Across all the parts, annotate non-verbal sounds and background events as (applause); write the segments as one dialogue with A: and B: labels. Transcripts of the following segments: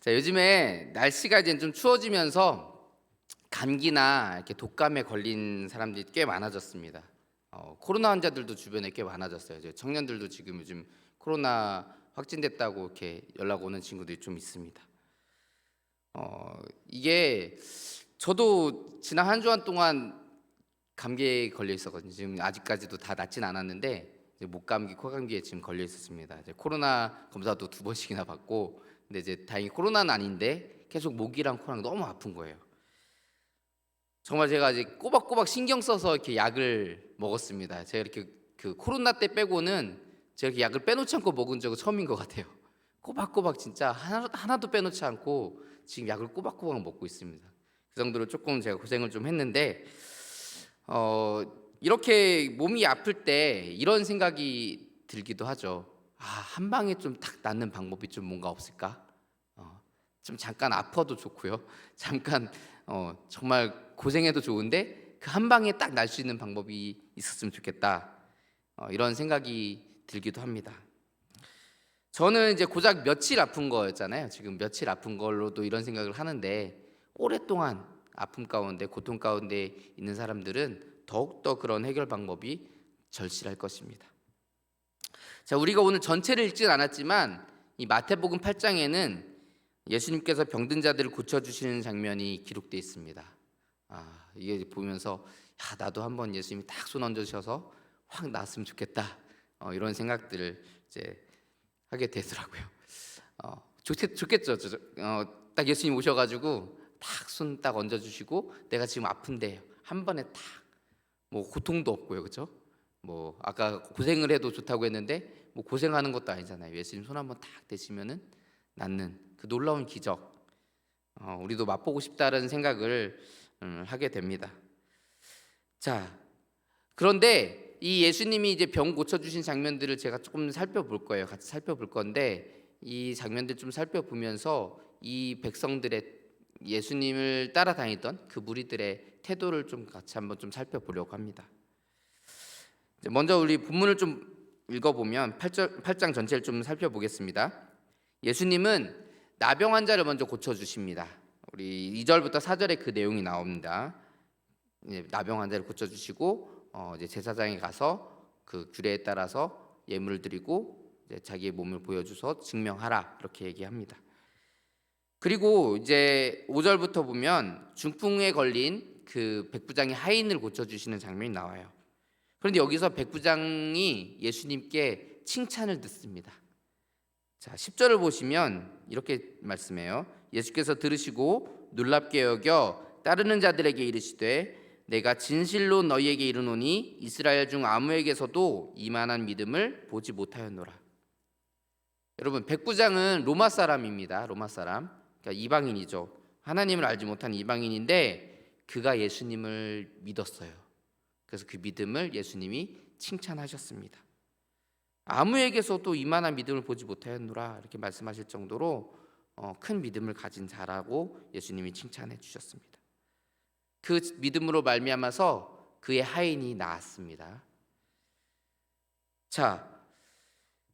A: 자, 요즘에 날씨가 이제 좀 추워지면서 감기나 이렇게 독감에 걸린 사람들이 꽤 많아졌습니다. 어, 코로나 환자들도 주변에 꽤 많아졌어요. 청년들도 지금 요즘 코로나 확진됐다고 이렇게 연락 오는 친구들이 좀 있습니다. 어, 이게 저도 지난 한 주간 동안 감기에 걸려 있었거든요. 지금 아직까지도 다 낫진 않았는데 이제 목감기, 코 감기에 지금 걸려 있었습니다. 이제 코로나 검사도 두 번씩이나 받고 근데 이제 다행히 코로나는 아닌데 계속 목이랑 코랑 너무 아픈 거예요. 정말 제가 이제 꼬박꼬박 신경 써서 이렇게 약을 먹었습니다. 제가 이렇게 그 코로나 때 빼고는 제가 이렇게 약을 빼놓지 않고 먹은 적은 처음인 것 같아요. 꼬박꼬박 진짜 하나, 하나도 빼놓지 않고 지금 약을 꼬박꼬박 먹고 있습니다. 그 정도로 조금 제가 고생을 좀 했는데 어, 이렇게 몸이 아플 때 이런 생각이 들기도 하죠. 아, 한 방에 좀 탁 낫는 방법이 좀 뭔가 없을까? 어, 좀 잠깐 아파도 좋고요. (laughs) 잠깐 어, 정말 고생해도 좋은데 그 한 방에 딱 날 수 있는 방법이 있었으면 좋겠다. 어, 이런 생각이 들기도 합니다. 저는 이제 고작 며칠 아픈 거였잖아요. 지금 며칠 아픈 걸로도 이런 생각을 하는데 오랫동안 아픔 가운데 고통 가운데 있는 사람들은 더욱더 그런 해결 방법이 절실할 것입니다. 자, 우리가 오늘 전체를 읽진 않았지만 이 마태복음 8장에는 예수님께서 병든 자들을 고쳐 주시는 장면이 기록되어 있습니다. 아, 이게 보면서 야, 나도 한번 예수님이 딱 손 얹어 주셔서 확 나았으면 좋겠다. 어, 이런 생각들을 이제 하게 되더라고요. 어, 좋겠, 좋겠죠. 저, 저, 어, 딱 예수님 오셔가지고 딱 손 딱 얹어주시고 내가 지금 아픈데 한 번에 딱 뭐 고통도 없고요, 그렇죠? 뭐 아까 고생을 해도 좋다고 했는데 뭐 고생하는 것도 아니잖아요. 예수님 손 한번 딱 대시면은 낫는 그 놀라운 기적. 어, 우리도 맛보고 싶다는 생각을 음, 하게 됩니다. 자, 그런데 이 예수님이 이제 병 고쳐 주신 장면들을 제가 조금 살펴볼 거예요. 같이 살펴볼 건데 이 장면들 좀 살펴보면서 이 백성들의 예수님을 따라다니던 그 무리들의 태도를 좀 같이 한번 좀 살펴보려고 합니다. 먼저 우리 본문을 좀 읽어보면 8장, 8장 전체를 좀 살펴보겠습니다. 예수님은 나병 환자를 먼저 고쳐주십니다. 우리 2절부터 4절에 그 내용이 나옵니다. 나병 환자를 고쳐주시고 어, 이제 제사장에 가서 그 규례에 따라서 예물을 드리고 자기의 몸을 보여줘서 증명하라 이렇게 얘기합니다. 그리고 이제 5절부터 보면 중풍에 걸린 그 백부장의 하인을 고쳐주시는 장면이 나와요. 그런데 여기서 백부장이 예수님께 칭찬을 듣습니다. 자, 10절을 보시면 이렇게 말씀해요. 예수께서 들으시고 놀랍게 여겨 따르는 자들에게 이르시되 내가 진실로 너희에게 이르노니 이스라엘 중 아무에게서도 이만한 믿음을 보지 못하였노라. 여러분 백부장은 로마 사람입니다. 로마 사람. 그러니까 이방인이죠. 하나님을 알지 못한 이방인인데 그가 예수님을 믿었어요. 그래서 그 믿음을 예수님이 칭찬하셨습니다. 아무에게서도 이만한 믿음을 보지 못하였노라 이렇게 말씀하실 정도로 어, 큰 믿음을 가진 자라고 예수님이 칭찬해 주셨습니다. 그 믿음으로 말미암아서 그의 하인이 나았습니다. 자,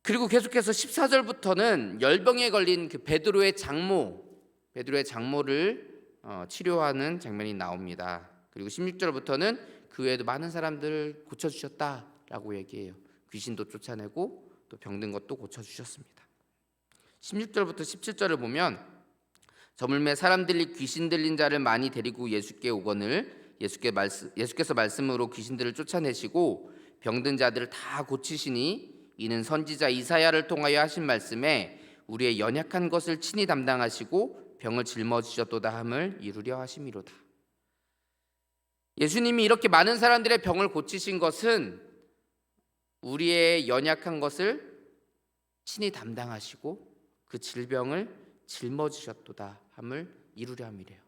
A: 그리고 계속해서 14절부터는 열병에 걸린 그 베드로의 장모, 베드로의 장모를 어, 치료하는 장면이 나옵니다. 그리고 16절부터는 그 외에도 많은 사람들을 고쳐 주셨다라고 얘기해요. 귀신도 쫓아내고 또 병든 것도 고쳐 주셨습니다. 16절부터 17절을 보면 저물매 사람들이 귀신 들린 자를 많이 데리고 예수께 오거늘 예수께 말씀, 예수께서 말씀으로 귀신들을 쫓아내시고 병든 자들을 다 고치시니 이는 선지자 이사야를 통하여 하신 말씀에 우리의 연약한 것을 친히 담당하시고 병을 짊어지셨도다 함을 이루려 하심이로다. 예수님이 이렇게 많은 사람들의 병을 고치신 것은 우리의 연약한 것을 친히 담당하시고 그 질병을 짊어지셨도다 함을 이루려 함이래요.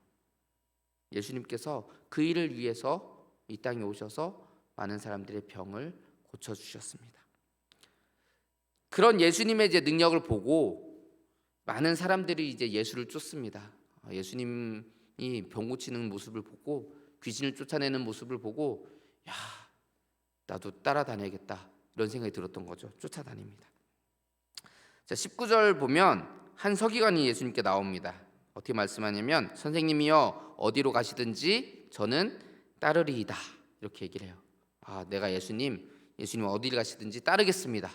A: 예수님께서 그 일을 위해서 이 땅에 오셔서 많은 사람들의 병을 고쳐 주셨습니다. 그런 예수님의 이제 능력을 보고 많은 사람들이 이제 예수를 쫓습니다. 아, 예수님이 병 고치는 모습을 보고 귀신을 쫓아내는 모습을 보고 야 나도 따라다녀야겠다 이런 생각이 들었던 거죠. 쫓아다닙니다. 자 19절 보면 한 서기관이 예수님께 나옵니다. 어떻게 말씀하냐면 선생님이여 어디로 가시든지 저는 따르리이다 이렇게 얘기를 해요. 아 내가 예수님 예수님 어디를 가시든지 따르겠습니다.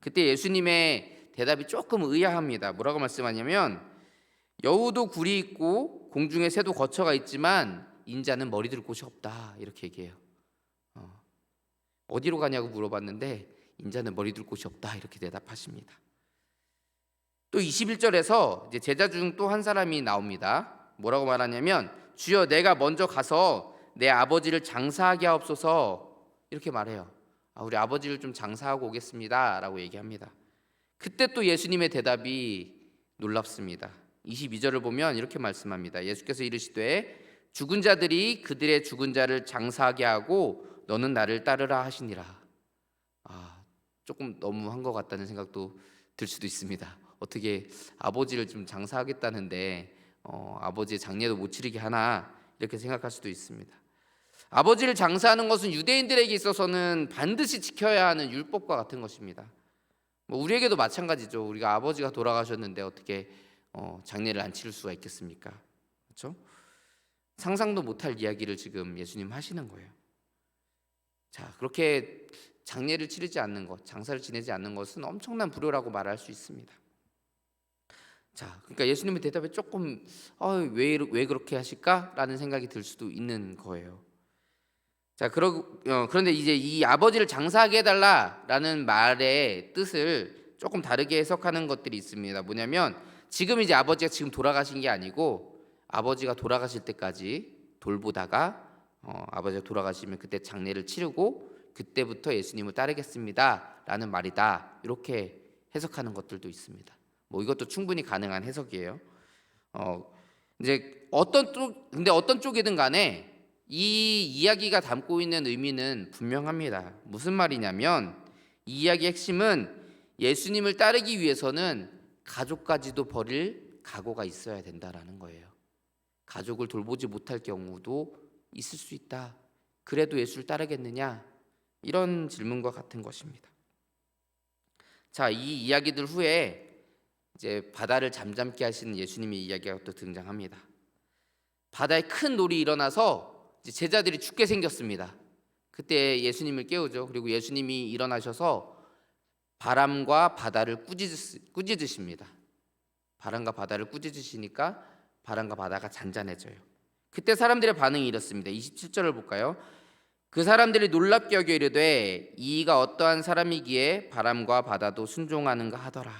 A: 그때 예수님의 대답이 조금 의아합니다. 뭐라고 말씀하냐면 여우도 굴이 있고 공중에 새도 거처가 있지만 인자는 머리 들 곳이 없다 이렇게 얘기해요. 어. 어디로 가냐고 물어봤는데 인자는 머리 들 곳이 없다 이렇게 대답하십니다. 또 21절에서 이제 제자 중 또 한 사람이 나옵니다. 뭐라고 말하냐면 주여 내가 먼저 가서 내 아버지를 장사하게 하옵소서 이렇게 말해요. 아, 우리 아버지를 좀 장사하고 오겠습니다라고 얘기합니다. 그때 또 예수님의 대답이 놀랍습니다. 22절을 보면 이렇게 말씀합니다. 예수께서 이르시되 죽은 자들이 그들의 죽은 자를 장사하게 하고 너는 나를 따르라 하시니라. 아, 조금 너무한 것 같다는 생각도 들 수도 있습니다. 어떻게 아버지를 좀 장사하겠다는데 어, 아버지의 장례도 못 치르게 하나 이렇게 생각할 수도 있습니다. 아버지를 장사하는 것은 유대인들에게 있어서는 반드시 지켜야 하는 율법과 같은 것입니다. 뭐 우리에게도 마찬가지죠. 우리가 아버지가 돌아가셨는데 어떻게 어, 장례를 안 치를 수가 있겠습니까? 그렇죠? 상상도 못할 이야기를 지금 예수님 하시는 거예요. 자, 그렇게 장례를 치르지 않는 것, 장사를 지내지 않는 것은 엄청난 불효라고 말할 수 있습니다. 자, 그러니까 예수님의 대답에 조금 어, 왜, 왜 그렇게 하실까라는 생각이 들 수도 있는 거예요. 자, 그러, 어, 그런데 이제 이 아버지를 장사하게 해달라라는 말의 뜻을 조금 다르게 해석하는 것들이 있습니다. 뭐냐면 지금 이제 아버지가 지금 돌아가신 게 아니고 아버지가 돌아가실 때까지 돌보다가 어, 아버지가 돌아가시면 그때 장례를 치르고 그때부터 예수님을 따르겠습니다라는 말이다. 이렇게 해석하는 것들도 있습니다. 뭐 이것도 충분히 가능한 해석이에요. 어, 이제 어떤 쪽 근데 어떤 쪽이든 간에 이 이야기가 담고 있는 의미는 분명합니다. 무슨 말이냐면 이 이야기의 핵심은 예수님을 따르기 위해서는 가족까지도 버릴 각오가 있어야 된다라는 거예요. 가족을 돌보지 못할 경우도 있을 수 있다. 그래도 예수를 따르겠느냐? 이런 질문과 같은 것입니다. 자, 이 이야기들 후에 이제 바다를 잠잠케 하시는 예수님의 이야기가 또 등장합니다. 바다에 큰 놀이 일어나서 제자들이 죽게 생겼습니다. 그때 예수님을 깨우죠. 그리고 예수님이 일어나셔서 바람과 바다를 꾸짖으, 꾸짖으십니다. 바람과 바다를 꾸짖으시니까 바람과 바다가 잔잔해져요. 그때 사람들의 반응이 이렇습니다. 27절을 볼까요? 그 사람들이 놀랍게 여겨 이르되 이가 어떠한 사람이기에 바람과 바다도 순종하는가 하더라.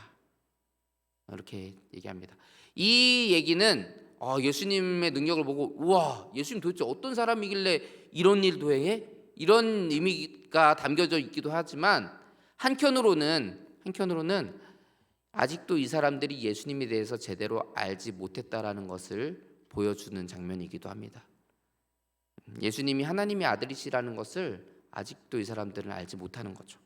A: 이렇게 얘기합니다. 이 얘기는 어, 예수님의 능력을 보고 우와 예수님 도대체 어떤 사람이길래 이런 일도 해? 이런 의미가 담겨져 있기도 하지만 한편으로는 한편으로는 아직도 이 사람들이 예수님에 대해서 제대로 알지 못했다라는 것을 보여주는 장면이기도 합니다. 예수님이 하나님의 아들이시라는 것을 아직도 이 사람들은 알지 못하는 거죠.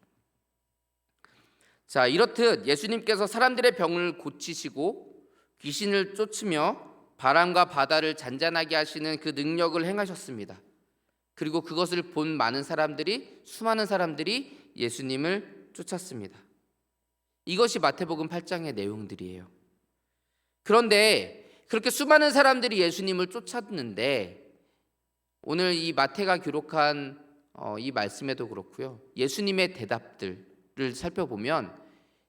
A: 자, 이렇듯 예수님께서 사람들의 병을 고치시고 귀신을 쫓으며 바람과 바다를 잔잔하게 하시는 그 능력을 행하셨습니다. 그리고 그것을 본 많은 사람들이 수많은 사람들이 예수님을 쫓았습니다. 이것이 마태복음 8장의 내용들이에요. 그런데 그렇게 수많은 사람들이 예수님을 쫓았는데 오늘 이 마태가 기록한 어, 이 말씀에도 그렇고요. 예수님의 대답들을 살펴보면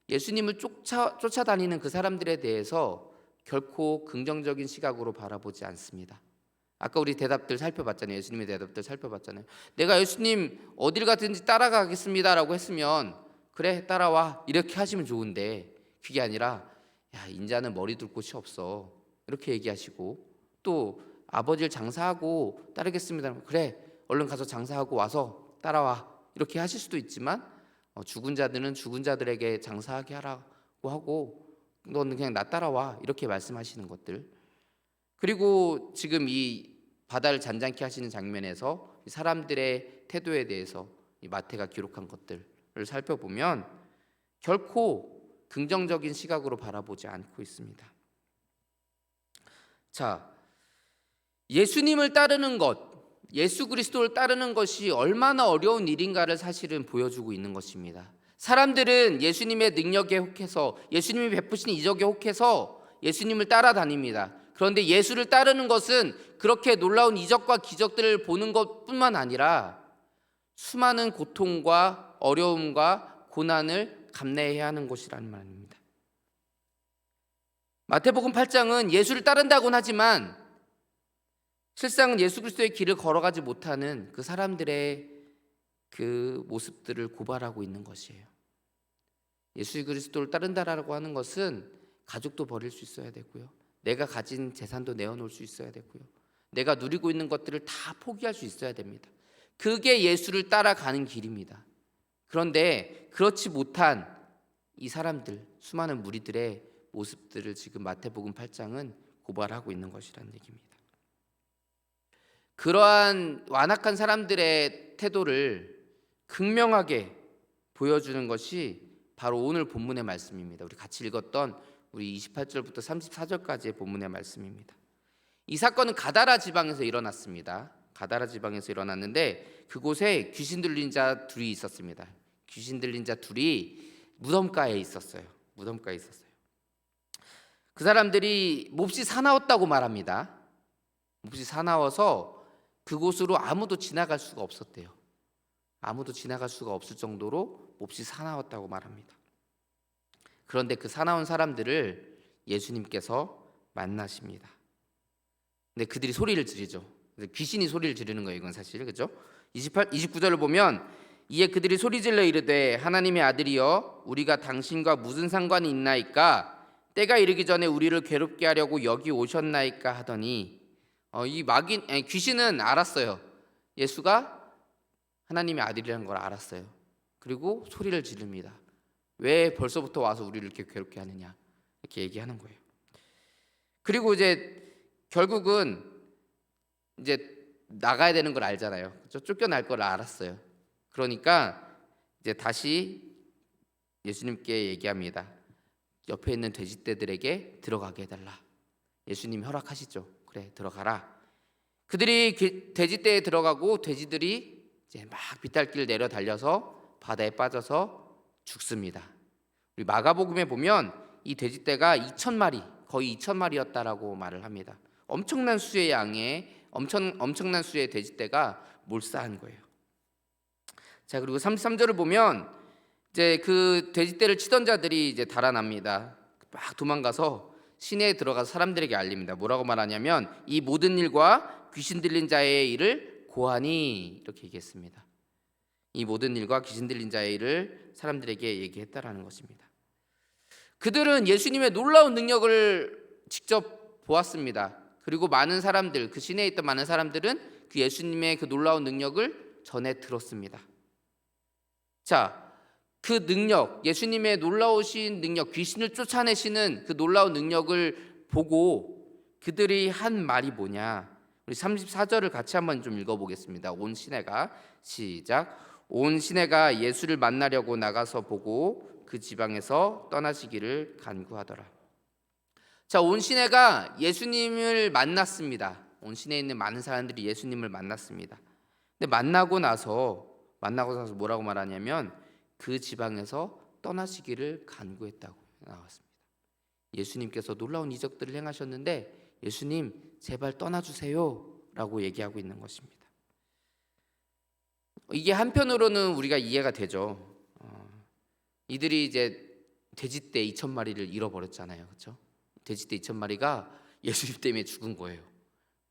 A: 예수님을 쫓아, 쫓아다니는 그 사람들에 대해서 결코 긍정적인 시각으로 바라보지 않습니다. 아까 우리 대답들 살펴봤잖아요. 예수님의 대답들 살펴봤잖아요. 내가 예수님 어딜 가든지 따라가겠습니다라고 했으면 그래 따라와. 이렇게 하시면 좋은데. 그게 아니라 야 인자는 머리 둘 곳이 없어. 이렇게 얘기하시고 또 아버지를 장사하고 따르겠습니다. 그래 얼른 가서 장사하고 와서 따라와. 이렇게 하실 수도 있지만 어, 죽은 자들은 죽은 자들에게 장사하게 하라고 하고 너는 그냥 나 따라와. 이렇게 말씀하시는 것들. 그리고 지금 이 바다를 잔잔케 하시는 장면에서 사람들의 태도에 대해서 이 마태가 기록한 것들을 살펴보면 결코 긍정적인 시각으로 바라보지 않고 있습니다. 자, 예수님을 따르는 것, 예수 그리스도를 따르는 것이 얼마나 어려운 일인가를 사실은 보여주고 있는 것입니다. 사람들은 예수님의 능력에 혹해서 예수님이 베푸신 이적에 혹해서 예수님을 따라다닙니다. 그런데 예수를 따르는 것은 그렇게 놀라운 이적과 기적들을 보는 것뿐만 아니라 수많은 고통과 어려움과 고난을 감내해야 하는 곳이라는 말입니다. 마태복음 8장은 예수를 따른다고는 하지만 실상은 예수 그리스도의 길을 걸어가지 못하는 그 사람들의 그 모습들을 고발하고 있는 것이에요. 예수 그리스도를 따른다라고 하는 것은 가족도 버릴 수 있어야 되고요. 내가 가진 재산도 내어놓을 수 있어야 되고요. 내가 누리고 있는 것들을 다 포기할 수 있어야 됩니다. 그게 예수를 따라가는 길입니다. 그런데 그렇지 못한 이 사람들, 수많은 무리들의 모습들을 지금 마태복음 8장은 고발하고 있는 것이라는 얘기입니다. 그러한 완악한 사람들의 태도를 극명하게 보여주는 것이 바로 오늘 본문의 말씀입니다. 우리 같이 읽었던 우리 28절부터 34절까지의 본문의 말씀입니다. 이 사건은 가다라 지방에서 일어났습니다. 가다라 지방에서 일어났는데 그곳에 귀신 들린 자 둘이 있었습니다. 귀신 들린 자 둘이 무덤가에 있었어요. 무덤가에 있었어요. 그 사람들이 몹시 사나웠다고 말합니다. 몹시 사나워서 그곳으로 아무도 지나갈 수가 없었대요. 아무도 지나갈 수가 없을 정도로 몹시 사나웠다고 말합니다. 그런데 그 사나운 사람들을 예수님께서 만나십니다. 근데 그들이 소리를 지르죠. 귀신이 소리를 지르는 거예요. 이건 사실 그죠? 28, 29절을 보면 이에 그들이 소리질러 이르되 하나님의 아들이여 우리가 당신과 무슨 상관이 있나이까 때가 이르기 전에 우리를 괴롭게 하려고 여기 오셨나이까 하더니 어, 이 마귀 아니, 귀신은 알았어요. 예수가 하나님의 아들이라는 걸 알았어요. 그리고 소리를 지릅니다. 왜 벌써부터 와서 우리를 이렇게 괴롭게 하느냐 이렇게 얘기하는 거예요. 그리고 이제 결국은 이제 나가야 되는 걸 알잖아요. 그렇죠? 쫓겨날 걸 알았어요. 그러니까 이제 다시 예수님께 얘기합니다. 옆에 있는 돼지떼들에게 들어가게 해달라. 예수님 허락하시죠. 그래 들어가라. 그들이 그 돼지떼에 들어가고 돼지들이 이제 막 비탈길을 내려 달려서 바다에 빠져서 죽습니다. 우리 마가복음에 보면 이 돼지떼가 2천 마리, 거의 2천 마리였다라고 말을 합니다. 엄청난 수의 양에 엄청 엄청난 수의 돼지떼가 몰사한 거예요. 자 그리고 33절을 보면 이제 그 돼지떼를 치던 자들이 이제 달아납니다. 막 도망가서 시내에 들어가서 사람들에게 알립니다. 뭐라고 말하냐면 이 모든 일과 귀신 들린 자의 일을 고하니 이렇게 얘기했습니다. 이 모든 일과 귀신 들린 자의 일을 사람들에게 얘기했다라는 것입니다. 그들은 예수님의 놀라운 능력을 직접 보았습니다. 그리고 많은 사람들, 그 시내에 있던 많은 사람들은 그 예수님의 그 놀라운 능력을 전해 들었습니다. 자, 그 능력, 예수님의 놀라우신 능력, 귀신을 쫓아내시는 그 놀라운 능력을 보고 그들이 한 말이 뭐냐? 우리 34절을 같이 한번 좀 읽어보겠습니다. 온 시내가 시작. 온 시내가 예수를 만나려고 나가서 보고 그 지방에서 떠나시기를 간구하더라. 자, 온 시내가 예수님을 만났습니다. 온 시내에 있는 많은 사람들이 예수님을 만났습니다. 근데 만나고 나서 만나고 나서 뭐라고 말하냐면 그 지방에서 떠나시기를 간구했다고 나왔습니다. 예수님께서 놀라운 이적들을 행하셨는데 예수님 제발 떠나 주세요라고 얘기하고 있는 것입니다. 이게 한편으로는 우리가 이해가 되죠. 어, 이들이 이제 돼지떼 2천 마리를 잃어버렸잖아요, 그렇죠? 돼지떼 2천 마리가 (laughs) 예수님 때문에 죽은 거예요.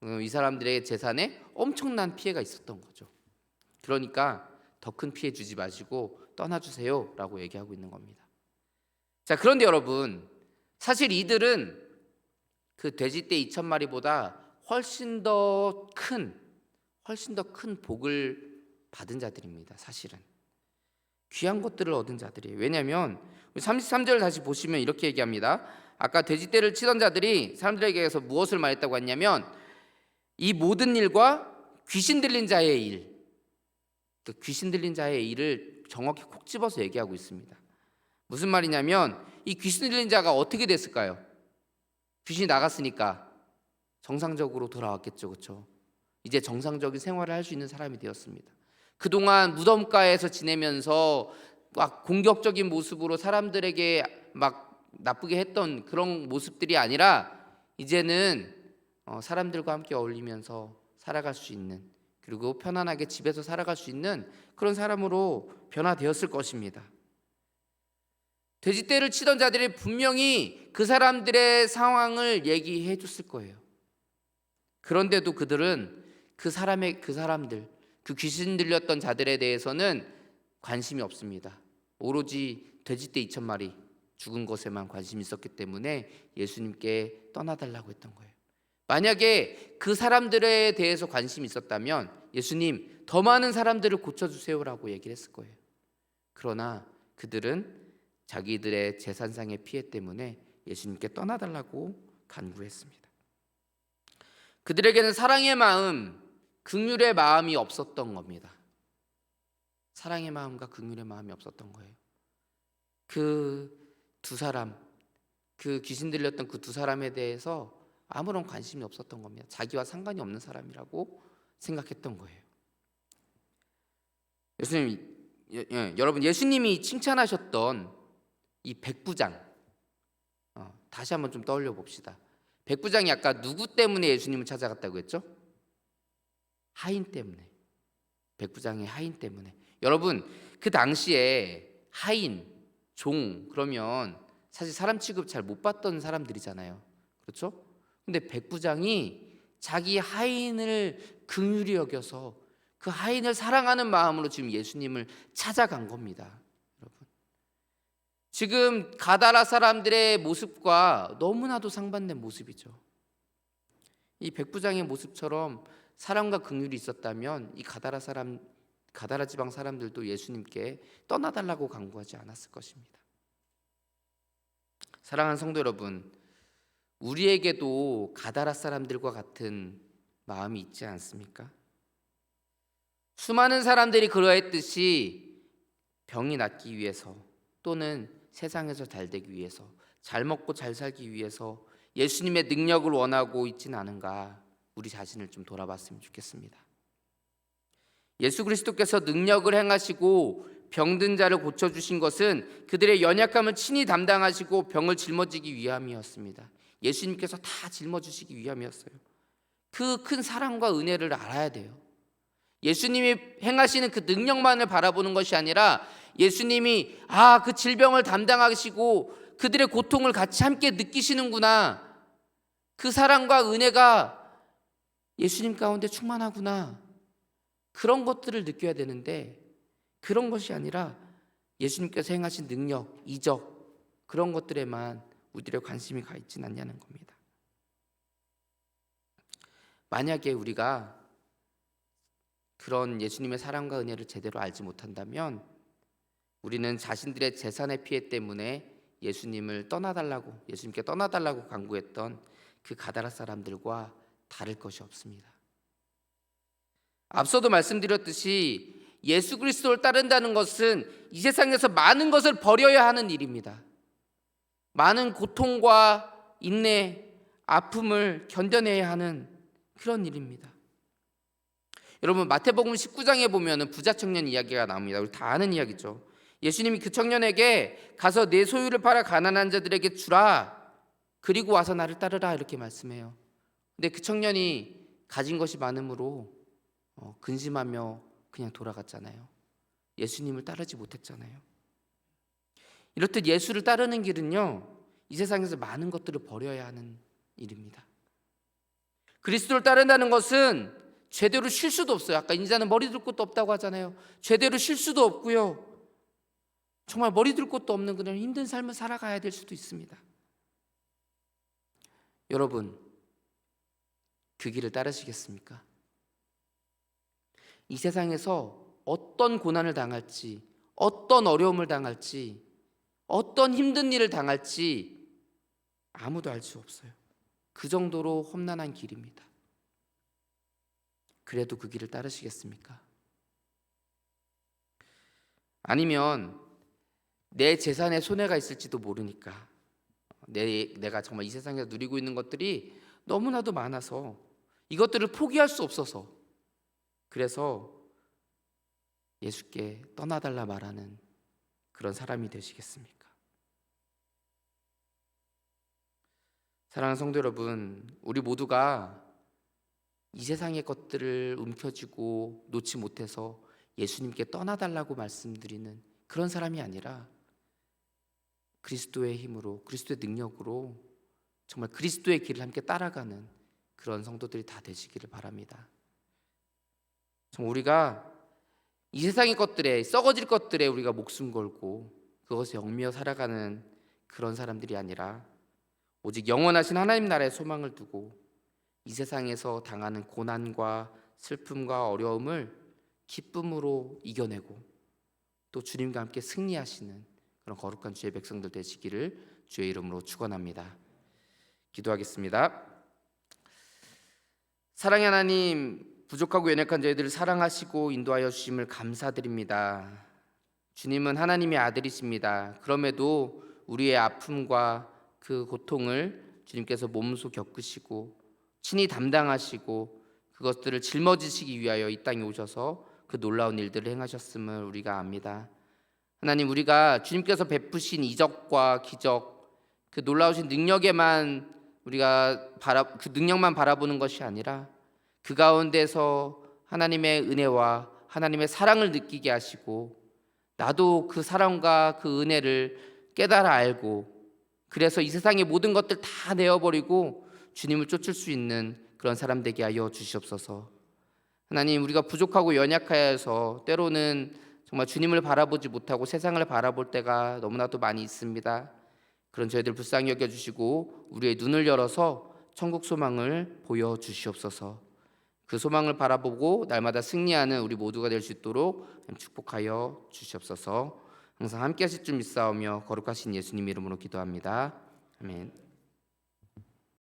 A: 어, 이 사람들의 재산에 엄청난 피해가 있었던 거죠. 그러니까 더 큰 피해 주지 마시고 떠나주세요라고 얘기하고 있는 겁니다. 자, 그런데 여러분, 사실 이들은 그 돼지떼 2천 마리보다 훨씬 더 큰, 훨씬 더 큰 복을 받은 자들입니다. 사실은 귀한 것들을 얻은 자들이에요. 왜냐하면 33절 다시 보시면 이렇게 얘기합니다. 아까 돼지떼를 치던 자들이 사람들에게서 무엇을 말했다고 했냐면 이 모든 일과 귀신 들린 자의 일, 그 귀신 들린 자의 일을 정확히 콕 집어서 얘기하고 있습니다. 무슨 말이냐면 이 귀신 들린 자가 어떻게 됐을까요? 귀신이 나갔으니까 정상적으로 돌아왔겠죠, 그렇죠? 이제 정상적인 생활을 할 수 있는 사람이 되었습니다. 그동안 무덤가에서 지내면서 막 공격적인 모습으로 사람들에게 막 나쁘게 했던 그런 모습들이 아니라 이제는 어, 사람들과 함께 어울리면서 살아갈 수 있는 그리고 편안하게 집에서 살아갈 수 있는 그런 사람으로 변화되었을 것입니다. 돼지떼를 치던 자들이 분명히 그 사람들의 상황을 얘기해 줬을 거예요. 그런데도 그들은 그 사람의 그 사람들 그 귀신 들렸던 자들에 대해서는 관심이 없습니다. 오로지 돼지떼 2천 마리 죽은 것에만 관심이 있었기 때문에 예수님께 떠나달라고 했던 거예요. 만약에 그 사람들에 대해서 관심이 있었다면 예수님 더 많은 사람들을 고쳐주세요라고 얘기를 했을 거예요. 그러나 그들은 자기들의 재산상의 피해 때문에 예수님께 떠나달라고 간구했습니다. 그들에게는 사랑의 마음, 긍휼의 마음이 없었던 겁니다. 사랑의 마음과 긍휼의 마음이 없었던 거예요. 그 두 사람, 그 귀신 들렸던 그 두 사람에 대해서 아무런 관심이 없었던 겁니다. 자기와 상관이 없는 사람이라고 생각했던 거예요. 예수님, 예, 예, 여러분 예수님이 칭찬하셨던 이 백부장 어, 다시 한번 좀 떠올려 봅시다. 백부장이 아까 누구 때문에 예수님을 찾아갔다고 했죠? 하인 때문에. 백부장의 하인 때문에. 여러분 그 당시에 하인, 종 그러면 사실 사람 취급 잘 못 받던 사람들이잖아요. 그렇죠? 근데 백부장이 자기 하인을 긍휼히 여겨서 그 하인을 사랑하는 마음으로 지금 예수님을 찾아간 겁니다. 여러분. 지금 가다라 사람들의 모습과 너무나도 상반된 모습이죠. 이 백부장의 모습처럼 사랑과 긍휼이 있었다면 이 가다라 사람 가다라 지방 사람들도 예수님께 떠나달라고 강구하지 않았을 것입니다. 사랑하는 성도 여러분, 우리에게도 가다라 사람들과 같은 마음이 있지 않습니까? 수많은 사람들이 그러했듯이 병이 낫기 위해서 또는 세상에서 잘 되기 위해서 잘 먹고 잘 살기 위해서 예수님의 능력을 원하고 있지는 않은가 우리 자신을 좀 돌아봤으면 좋겠습니다. 예수 그리스도께서 능력을 행하시고 병든 자를 고쳐 주신 것은 그들의 연약함을 친히 담당하시고 병을 짊어지기 위함이었습니다. 예수님께서 다 짊어지시기 위함이었어요. 그 큰 사랑과 은혜를 알아야 돼요. 예수님이 행하시는 그 능력만을 바라보는 것이 아니라 예수님이 아, 그 질병을 담당하시고 그들의 고통을 같이 함께 느끼시는구나. 그 사랑과 은혜가 예수님 가운데 충만하구나. 그런 것들을 느껴야 되는데 그런 것이 아니라 예수님께서 행하신 능력, 이적 그런 것들에만 우리들의 관심이 가 있지는 않냐는 겁니다. 만약에 우리가 그런 예수님의 사랑과 은혜를 제대로 알지 못한다면 우리는 자신들의 재산의 피해 때문에 예수님을 떠나달라고 예수님께 떠나달라고 강구했던 그 가다라 사람들과 다를 것이 없습니다. 앞서도 말씀드렸듯이 예수 그리스도를 따른다는 것은 이 세상에서 많은 것을 버려야 하는 일입니다. 많은 고통과 인내, 아픔을 견뎌내야 하는 그런 일입니다. 여러분 마태복음 19장에 보면은 부자 청년 이야기가 나옵니다. 우리 다 아는 이야기죠. 예수님이 그 청년에게 가서 내 소유를 팔아 가난한 자들에게 주라. 그리고 와서 나를 따르라 이렇게 말씀해요. 근데 그 청년이 가진 것이 많으므로 어, 근심하며 그냥 돌아갔잖아요. 예수님을 따르지 못했잖아요. 이렇듯 예수를 따르는 길은요, 이 세상에서 많은 것들을 버려야 하는 일입니다. 그리스도를 따른다는 것은 제대로 쉴 수도 없어요. 아까 인자는 머리 들 곳도 없다고 하잖아요. 제대로 쉴 수도 없고요. 정말 머리 들 곳도 없는 그런 힘든 삶을 살아가야 될 수도 있습니다. 여러분, 그 길을 따르시겠습니까? 이 세상에서 어떤 고난을 당할지, 어떤 어려움을 당할지, 어떤 힘든 일을 당할지 아무도 알 수 없어요. 그 정도로 험난한 길입니다. 그래도 그 길을 따르시겠습니까? 아니면 내 재산에 손해가 있을지도 모르니까 내, 내가 정말 이 세상에서 누리고 있는 것들이 너무나도 많아서 이것들을 포기할 수 없어서 그래서 예수께 떠나달라 말하는 그런 사람이 되시겠습니까? 사랑하는 성도 여러분, 우리 모두가 이 세상의 것들을 움켜쥐고 놓지 못해서 예수님께 떠나달라고 말씀드리는 그런 사람이 아니라 그리스도의 힘으로 그리스도의 능력으로 정말 그리스도의 길을 함께 따라가는 그런 성도들이 다 되시기를 바랍니다. 정말 우리가 이 세상의 것들에 썩어질 것들에 우리가 목숨 걸고 그것에 얽매여 살아가는 그런 사람들이 아니라 오직 영원하신 하나님 나라의 소망을 두고 이 세상에서 당하는 고난과 슬픔과 어려움을 기쁨으로 이겨내고 또 주님과 함께 승리하시는 그런 거룩한 주의 백성들 되시기를 주의 이름으로 축원합니다. 기도하겠습니다. 사랑의 하나님 부족하고 연약한 저희들을 사랑하시고 인도하여 주심을 감사드립니다. 주님은 하나님의 아들이십니다. 그럼에도 우리의 아픔과 그 고통을 주님께서 몸소 겪으시고 친히 담당하시고 그것들을 짊어지시기 위하여 이 땅에 오셔서 그 놀라운 일들을 행하셨음을 우리가 압니다. 하나님 우리가 주님께서 베푸신 이적과 기적 그 놀라우신 능력에만 우리가 바라 그 능력만 바라보는 것이 아니라 그 가운데서 하나님의 은혜와 하나님의 사랑을 느끼게 하시고 나도 그 사랑과 그 은혜를 깨달아 알고 그래서 이 세상의 모든 것들 다 내어버리고 주님을 쫓을 수 있는 그런 사람 되게 하여 주시옵소서. 하나님 우리가 부족하고 연약하여서 때로는 정말 주님을 바라보지 못하고 세상을 바라볼 때가 너무나도 많이 있습니다. 그런 저희들 불쌍히 여겨 주시고 우리의 눈을 열어서 천국 소망을 보여 주시옵소서. 그 소망을 바라보고 날마다 승리하는 우리 모두가 될 수 있도록 축복하여 주시옵소서. 항상 함께 하실 줄 믿사오며 거룩하신 예수님 이름으로 기도합니다. 아멘.